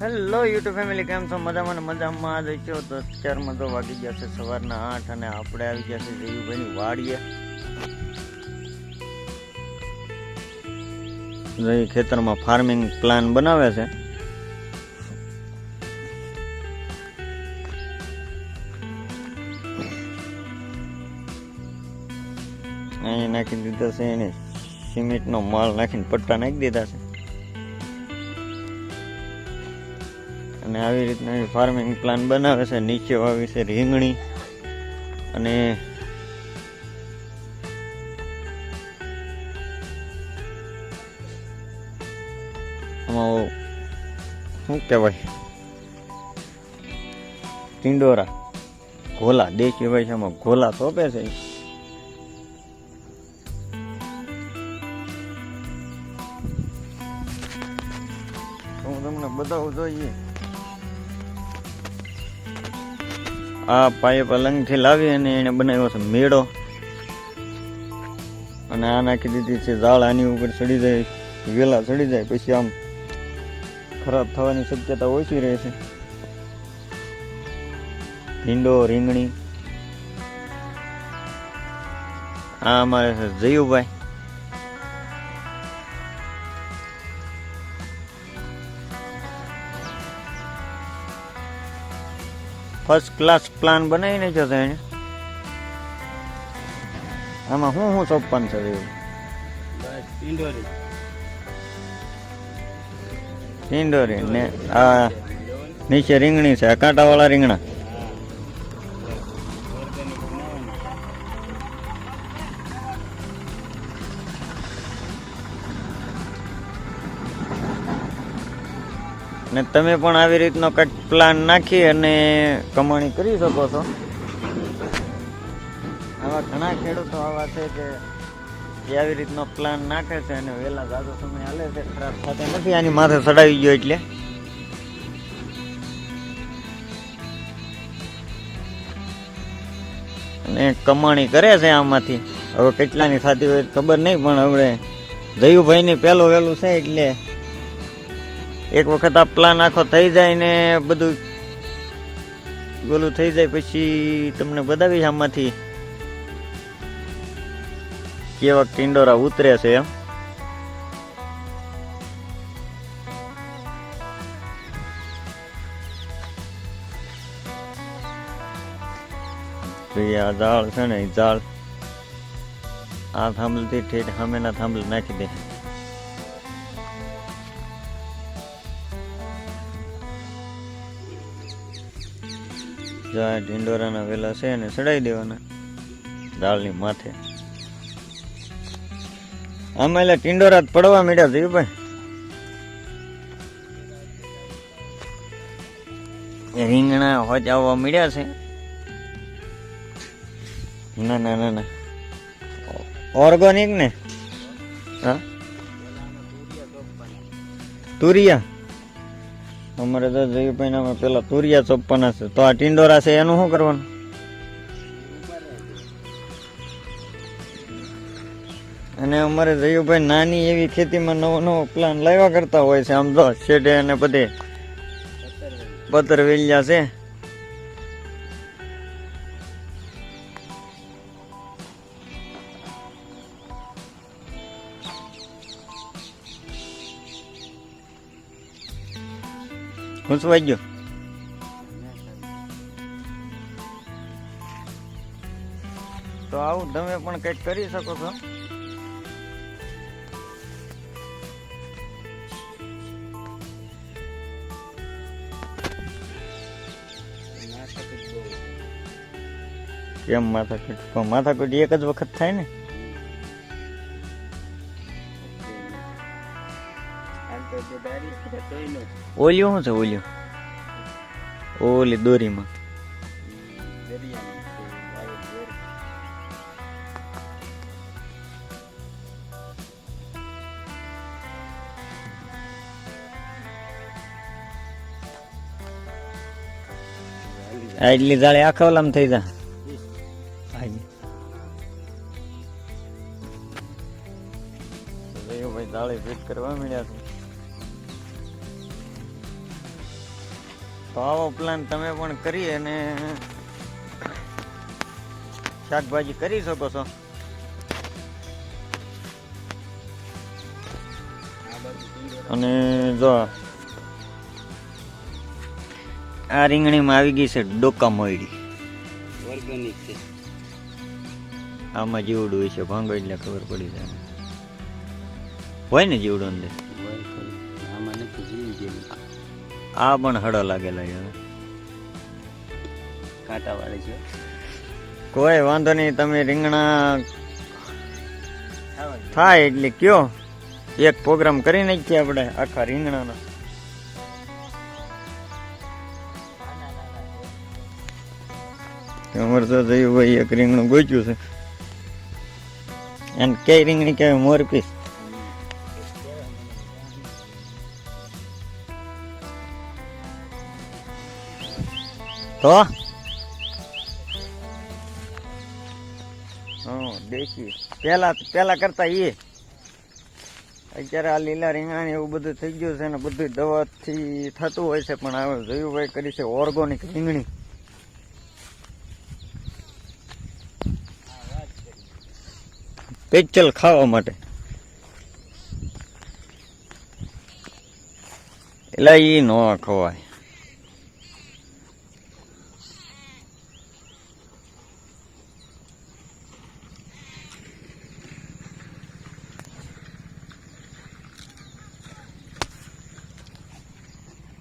Hello YouTube family કેમ છો? મજામાં મજામાં જ છો? તો અત્યારમાં તો વાગી ગયા છે સવારના આઠ અને આપણે આવી ગયા છે જયુભાઈની વાડીએ. જો ખેતરમાં ફાર્મિંગ પ્લાન બનાવે છે. અહીં નાખી દીધા છે એને સિમેન્ટનો માલ નાખીને પટ્ટા નાખી દીધા છે. અને આવી રીતના ફાર્મિંગ પ્લાન બનાવે છે, નીચે વાવી છે રીંગણી અને આમાં શું કહેવાય? ટિંડોરા ઘોલા દેશી ભાષામાં ઘોલા સોંપે છે. હું તમને બતાવું જોઈએ. આ પાઇપ અલંગથી લાવી અને એને બનાવ્યો છે મેળો. અને આ નાખી દીધી છે ઝાડ, આની ઉપર ચડી જાય, વેલા ચડી જાય, પછી આમ ખરાબ થવાની શક્યતા ઓછી રહે છે. ભીંડો, રીંગણી. આ અમારે જયુભાઈ. ફર્સ્ટ ક્લાસ પ્લાન બનાવીને છે એને. આમાં શું શું સોંપવાનું છે એવું? ઇન્ડોરી ને, આ નીચે રીંગણી છે કાંટાવાળા રીંગણા. ને તમે પણ આવી રીતનો કંઈક પ્લાન નાખી અને કમાણી કરી શકો છો. આવા ઘણા ખેડૂતો આવા છે કે જે આવી રીતનો પ્લાન નાખે છે અને વહેલા જાજો સમય હાલે છે, ખરાબ થતા નથી, આની માથે ચડાવી ગયો એટલે. અને કમાણી કરે છે આમાંથી. હવે કેટલાની થતી હોય ખબર નહીં, પણ હવે જયુભાઈની પહેલું વહેલું છે એટલે એક વખત આ પ્લાન આખો થઈ જાય ને બધું ગોલું થઈ જાય પછી તમને બતાવીશ આમાંથી. કેવા ટિંડોરા ઉતરે છે એમ. આ ઝાડ છે ને ઝાડ આ થાંભલથી ઠેઠ સામેના થાંભલ નાખી દે. જો ઢીંડોરાના વેલા છે ને ચડાવી દેવાના દાળની માથે. આમાં એટલે ટિંડોરા પડવા મીડ્યા છે ભાઈ. રીંગણા હોજ આવવા મીડ્યા છે. ના ના ના ના. ઓર્ગોનિક ને? હા? તુરિયા. અમારે તો જયુભાઈ અમે પેલા તુરિયા ચોપ્પન છે. તો આ ટિંડોરા છે, એનું શું કરવાનું? અને અમારે જયુભાઈ નાની એવી ખેતીમાં નવો નવો પ્લાન લાવ્યા કરતા હોય છે. આમ તો શેઢે અને બધે પતર વેલ્યા છે. ઘૂંસવાઈ ગયો તો આવું તમે પણ કંઈક કરી શકો છો. કેમ માથાકૂટ? માથાકૂટ એક જ વખત થાય ને? ઓલિયો શું છે, ઓલિયો? ઓલી દોરીમાં. એટલી જાળી આખા ઓલામ થઈ જા. ભાઈ જાળી ફિટ કરવા મળ્યા છે. તો આવો પ્લાન તમે પણ કરી અને શાકભાજી કરી શકો છો. અને જો આ રીંગણીમાં આવી ગઈ છે ડોકા મોયડી. ઓર્ગેનિક છે. આમાં જીવડું હોય છે ભાંગો એટલે ખબર પડી જાય. હોય ને જીવડું અંદર. આમાં નથી જેવું આ પણ હળો લાગેલા છે. કાંટાવાળી છે. કોઈ વાંધો નહીં તમે રીંગણા થાય એટલે કયો. એક પ્રોગ્રામ કરી નાખીએ આપણે આખા રીંગણાનો. અમારે તો થયું ભાઈ એક રીંગણું ગોચ્યું છે. એમ કઈ રીંગણી કહેવાય મોરપીસ તો? દેખી. પેલા પેલા કરતા એ અત્યારે આ લીલા રીંગણા એવું બધું થઈ ગયું છે ને બધું દવાથી થતું હોય છે, પણ હવે જોયુભાઈ કરી છે ઓર્ગોનિક રીંગણી. પેચલ ખાવા માટે. એટલે એ ન ખવાય.